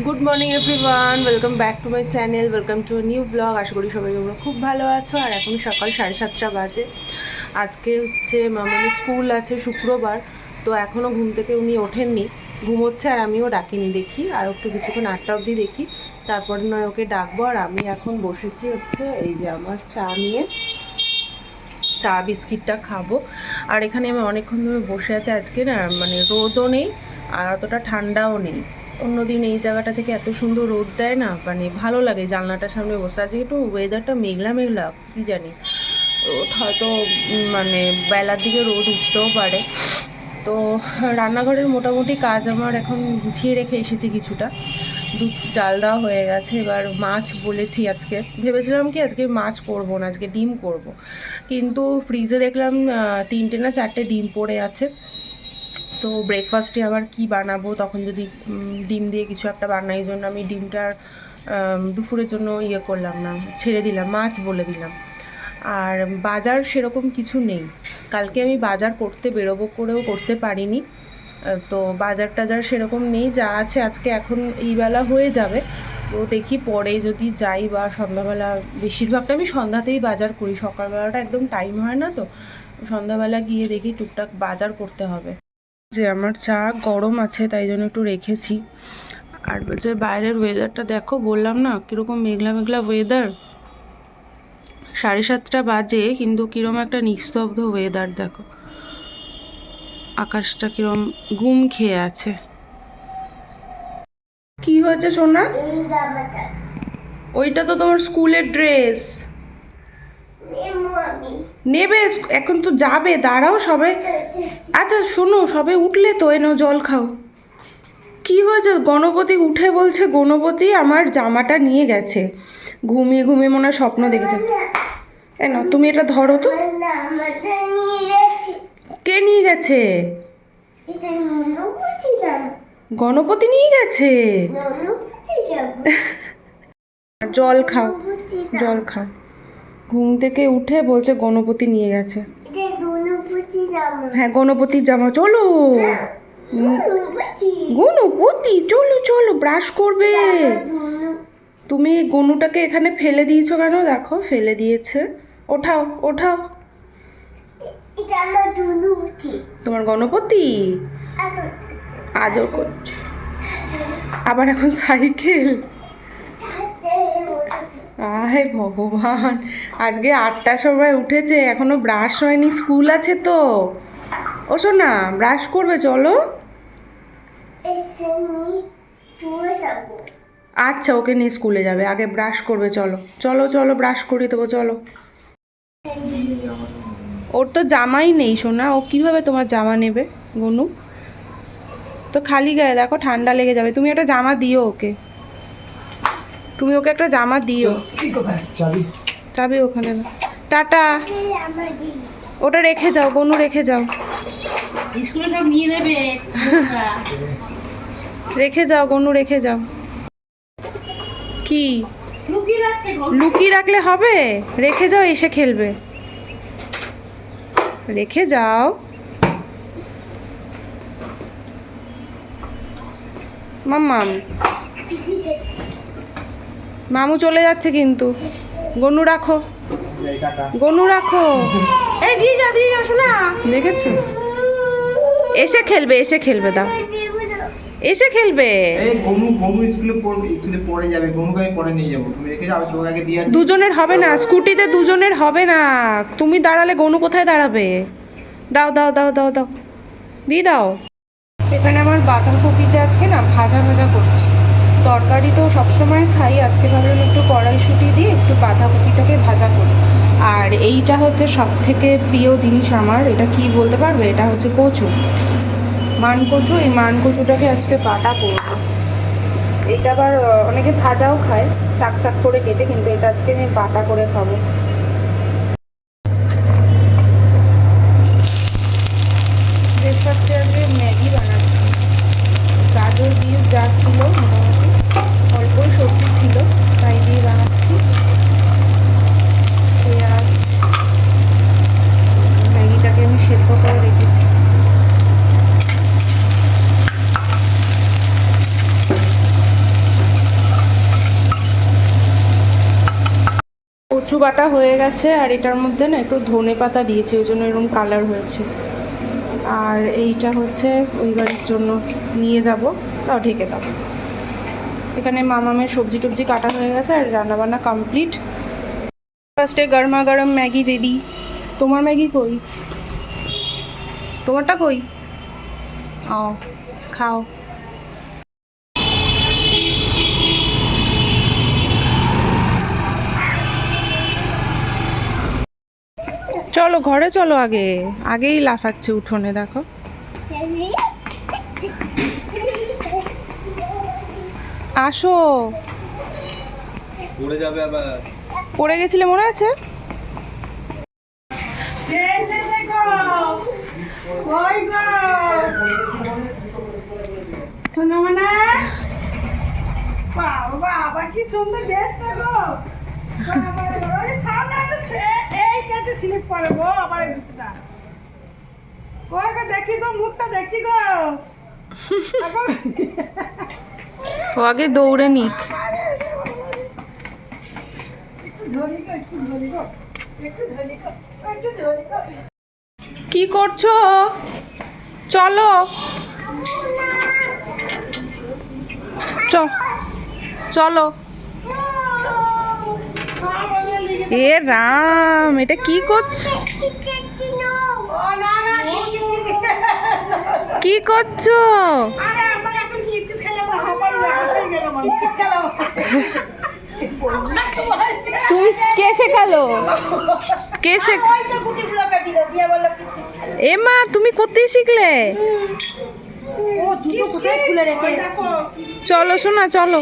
Good morning everyone welcome back to my channel welcome to new blog আশা করি সবাই তোমরা খুব ভালো আছো। আর এখন সকাল সাড়ে সাতটা বাজে। আজকে হচ্ছে মামানের স্কুল আছে শুক্রবার। তো এখনও ঘুম থেকে উনি ওঠেননি। ঘুমোচ্ছে আর আমিও ডাকিনি দেখি। আর একটু কিছুক্ষণ আটটা অবধি দেখি। তারপর নয় ওকে ডাকবো। আর আমি এখন বসেছি হচ্ছে এই যে আমার চা নিয়ে। চা, বিস্কিটটা খাব। আর এখানে আমি অনেকক্ষণ ধরে বসে আছি। আজকে না মানে রোদও নেই আর অতটা ঠান্ডাও নেই। অন্যদিন এই জায়গাটা থেকে এত সুন্দর রোদ দেয় না মানে ভালো লাগে জানলাটার সামনে বসে। আজকে একটু ওয়েদারটা মেঘলা মেঘলা, কি জানি। হয়তো মানে বেলার দিকে রোদ উঠতেও পারে। তো রান্নাঘরের মোটামুটি কাজ আমার এখন গুছিয়ে রেখে এসেছি কিছুটা। দুধ জাল দেওয়া হয়ে গেছে, এবার মাছ বলেছি আজকে। ভেবেছিলাম কি আজকে মাছ করব না, আজকে ডিম করব। কিন্তু ফ্রিজে দেখলাম তিনটে না চারটে ডিম পড়ে আছে। তো ব্রেকফাস্টে আবার কি বানাবো? তখন যদি ডিম দিয়ে কিছু একটা বানাই জন্য আমি ডিমটার দুপুরের জন্য ইয়ে করলাম না, ছেড়ে দিলাম, মাছ বলে দিলাম। আর বাজার সেরকম কিছু নেই। কালকে আমি বাজার করতে বেরোবো করেও করতে পারিনি। তো বাজার টাজার সেরকম নেই, যা আছে আজকে এখন এই বেলা হয়ে যাবে। তো দেখি পরে যদি যাই বা সন্ধ্যাবেলা, বেশিরভাগটা আমি সন্ধ্যাতেই বাজার করি, সকালবেলাটা একদম টাইম হয় না তো। সন্ধ্যাবেলা গিয়ে দেখি টুকটাক বাজার করতে হবে। যে আমার চা গরম আছে তাই জন্য একটু রেখেছি। আর বলছে বাইরের ওয়েদারটা দেখো। বললাম না কীরকম মেঘলা মেঘলা ওয়েদার সাড়ে সাতটা বাজে কিন্তু কীরকম একটা নিস্তব্ধ ওয়েদার দেখো। আকাশটা কিরম গুম খেয়ে আছে। কি হয়েছে সোনা? ওইটা তো তোমার স্কুলের ড্রেস নেবে এখন তো যাবে দাঁড়াও সবাই। আচ্ছা শোনো, সবে উঠলে তো এনো জল খাও। কি হয়েছে? গণপতি উঠে বলছে, গণপতি, আমার জামাটা নিয়ে গেছে। ঘুমিয়ে ঘুমিয়ে মনে হয় স্বপ্ন দেখেছে। এনো তুমি এটা ধরো তো। কে নিয়ে গেছে? গণপতি নিয়ে গেছে। জল খাও জল খাও। ঘুম থেকে উঠে বলছে, গণপতি নিয়ে গেছে। হ্যাঁ গণপতির জামা চলো। গণপতি। চলো চলো ব্রাশ করবে। তুমি গনুটাকে এখানে ফেলে দিয়েছ কেন? দেখো ফেলে দিয়েছে। ওঠাও ওঠাও। তোমার গণপতি? আদর করছে। আবার এখন সাইকেল। আহে ভগবান। আজকে আটটার সময় উঠেছে, এখনও ব্রাশ হয়নি স্কুল আছে তো। ও শোনা ব্রাশ করবে, চলো। আচ্ছা ওকে নিয়ে স্কুলে যাবে, আগে ব্রাশ করবে, চলো। চলো চলো ব্রাশ করিয়ে দেবো, চলো। ওর তো জামাই নেই, সোনা। ও কীভাবে তোমার জামা নেবে, গনু? তো খালি গায়ে, দেখো, ঠান্ডা লেগে যাবে। তুমি একটা জামা দিও ওকে। তুমি ওকে একটা জামা দিও। চাবি ওখানে। না টাটা। ওটা রেখে যাও গনু রেখে যাও। স্কুলে সব নিয়ে নেবে। রেখে যাও গনু রেখে যাও। কি? লুকিয়ে রাখলে হবে? রেখে যাও এসে খেলবে। রেখে যাও। মাম্মাম মামু চলে যাচ্ছে কিন্তু। গনু রাখো। গনু রাখো। এই দিয়ে যা দিয়ে যা শোনা দেখেছ? এসে খেলবে এসে খেলবে দাও। এসে খেলবে। এই গনু গনু স্কুলে পড়বে স্কুলে পড়ে যাবে। গনুকে আমি পরে নিয়ে যাব। তুমি রেখে যাও তোমাকে আগে দিয়ে আসি। দুজনের হবে না স্কুটিতে দুজনের হবে না। তুমি দাঁড়ালে গনু কোথায় দাঁড়াবে? দাও দাও দাও দাও দাও। দিয়ে দাও। এখানে আমার বাঁধাকপিতে আজকে না ভাজা ভাজা করছি। তরকারি তো সবসময় খাই। আজকে ভাবলাম একটু কড়াইশুঁটি দিয়ে একটু বাঁধাকপিটাকে ভাজা করি। আর এইটা হচ্ছে সব থেকে প্রিয় জিনিস আমার। এটা কি বলতে পারবে? এটা হচ্ছে কচু। মান কচু, এই মান কচুটাকে আজকে বাটা করব। এটা আবার অনেকে ভাজাও খায় চাক চাক করে কেটে, কিন্তু এটা আজকে আমি বাটা করে খাব ব্রেকফাস্টে আজকে ম্যাগি বানাচ্ছি গাজর বিনস যা ছিল মোটামুটি অল্পই সবজি ছিল তাই দিয়ে বানাচ্ছি পেঁয়াজ ম্যাগিটাকে আমি সেদ্ধ করে রেখেছি কচু বাটা হয়ে গেছে আর এটার মধ্যে না একটু ধনে পাতা দিয়েছি, ওই জন্য এরকম কালার হয়েছে। আর এইটা হচ্ছে ওই বাড়ির জন্য নিয়ে যাব, তাও ঢেকে দাও। এখানে মামামের সবজি টবজি কাটা হয়ে গেছে আর রান্নাবান্না কমপ্লিট ফার্স্টে গরমা গরম ম্যাগি রেডি তোমার ম্যাগি কই? তোমারটা কই? ও, খাও। চলো ঘরে চলো আগে। আগেই লাফাচ্ছে উঠোনে দেখো। আসো। পড়ে যাবে আবার। পড়ে গেছিলে মনে আছে? মানে? বাবা বাবা কি সুন্দর গো বাবা, ওই সামনে একটা ছে- কেটে স্লিপ করে গো আবার এই জুতোটা কই গো দেখি গো মুখটা দেখি গো। ও আগে দৌড়ে নিক। একটু ধরি গো একটু ধরি গো একটু ধরি গো একটু ধরি গো। কি করছ? চলো। চ চলো। এ রাম, এটা কি করছ কি করছ? তুমি কে শেখালো? কে এ মা, তুমি কোথায় শিখলে? চলো শোনা চলো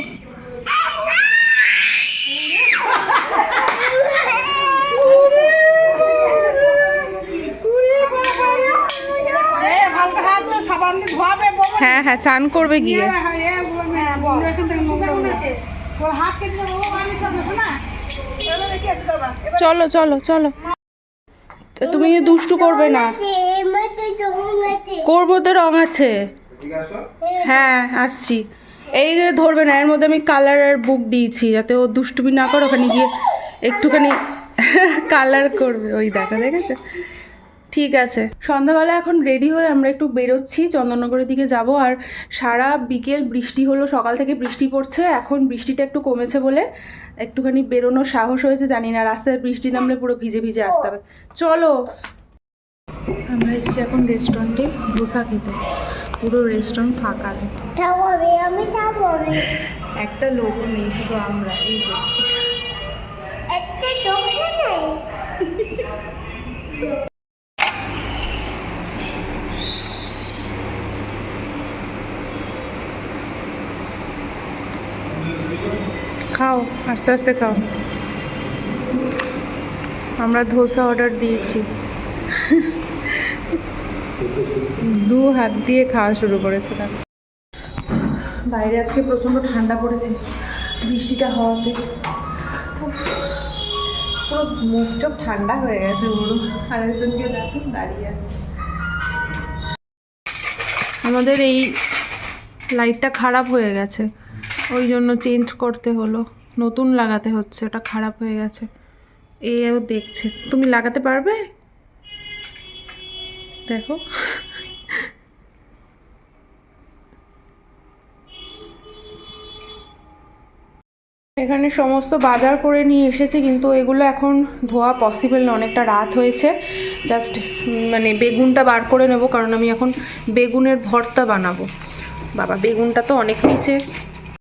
এ হালকা হাত দিয়ে সাবান দিয়ে ধোয়াবে বাবা হ্যাঁ হ্যাঁ চান করবে গিয়ে চলো চলো চলো তো তুমি দুষ্টু করবে না করব তো রং আছে হ্যাঁ আসছি এই ধরবে না এর মধ্যে আমি কালার আর বুক দিয়েছি যাতে ও দুষ্টুমি না করে ওখানে গিয়ে একটুখানি কালার করবে ওই দেখা দেখেছে ঠিক আছে। সন্ধ্যাবেলা এখন রেডি হয়ে আমরা একটু বেরোচ্ছি চন্দননগরের দিকে যাব। আর সারা বিকেল বৃষ্টি হলো সকাল থেকে বৃষ্টি পড়ছে। এখন বৃষ্টিটা একটু কমেছে বলে একটুখানি বেরোনোর সাহস হয়েছে জানি না। রাস্তায় বৃষ্টি নামলে পুরো ভিজে ভিজে আসতে হবে। চলো। আমরা এসেছি এখন রেস্টুরেন্টে ধোসা খেতে। পুরো রেস্টুরেন্ট ফাঁকা। একটা লোকও নেই শুধু আমরা এই যে একটা দোকান নাই খাও আস্তে আস্তে খাও। আমরা ধোসা অর্ডার দিয়েছি। দু হাত দিয়ে খাওয়া শুরু করেছে তার। বাইরে আজকে প্রচণ্ড ঠান্ডা পড়েছে। বৃষ্টিটা হওয়াতে। পুরো মুখটা ঠান্ডা হয়ে গেছে পুরো। আরেকজনকে দেখুন দাঁড়িয়ে আছে। আমাদের এই লাইটটা খারাপ হয়ে গেছে। ওই জন্য চেঞ্জ করতে হলো। নতুন লাগাতে হচ্ছে, ওটা খারাপ হয়ে গেছে। এও দেখছে। তুমি লাগাতে পারবে? দেখো। এখানে সমস্ত বাজার করে নিয়ে এসেছে, কিন্তু এগুলো এখন ধোয়া পসিবল না, অনেকটা রাত হয়েছে। জাস্ট মানে বেগুনটা বার করে নেব, কারণ আমি এখন বেগুনের ভর্তা বানাবো। বাবা, বেগুনটা তো অনেক নিচে।